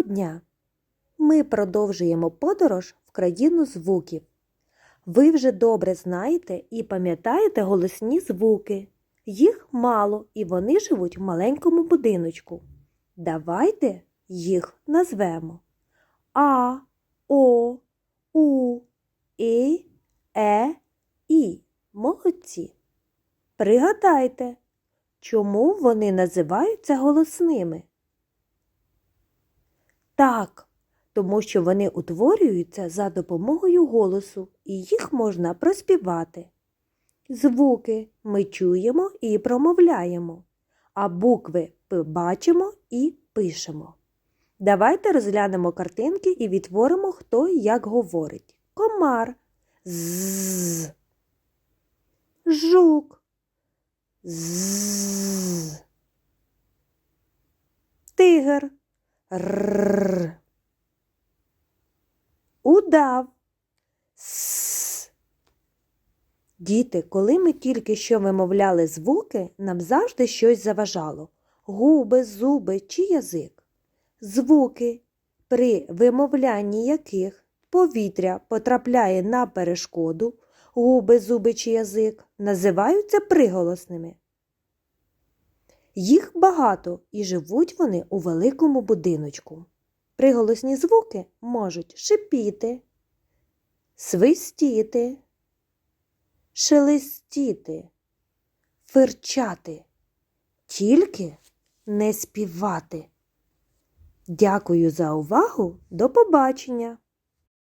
дня! Ми продовжуємо подорож в країну звуків. Ви вже добре знаєте і пам'ятаєте голосні звуки. Їх мало і вони живуть в маленькому будиночку. Давайте їх назвемо А, О, У, І, Е, І. Молодці. Пригадайте, чому вони називаються голосними? Так, тому що вони утворюються за допомогою голосу і їх можна проспівати. Звуки ми чуємо і промовляємо, а букви бачимо і пишемо. Давайте розглянемо картинки і відтворимо, хто як говорить. Комар з жук з тигр р удав с Діти, коли ми тільки що вимовляли звуки, нам завжди щось заважало губи, зуби чи язик. Звуки, при вимовлянні яких повітря потрапляє на перешкоду, губи, зуби чи язик, називаються приголосними. Їх багато і живуть вони у великому будиночку. Приголосні звуки можуть шипіти, свистіти, шелестіти, фирчати, тільки не співати. Дякую за увагу. До побачення!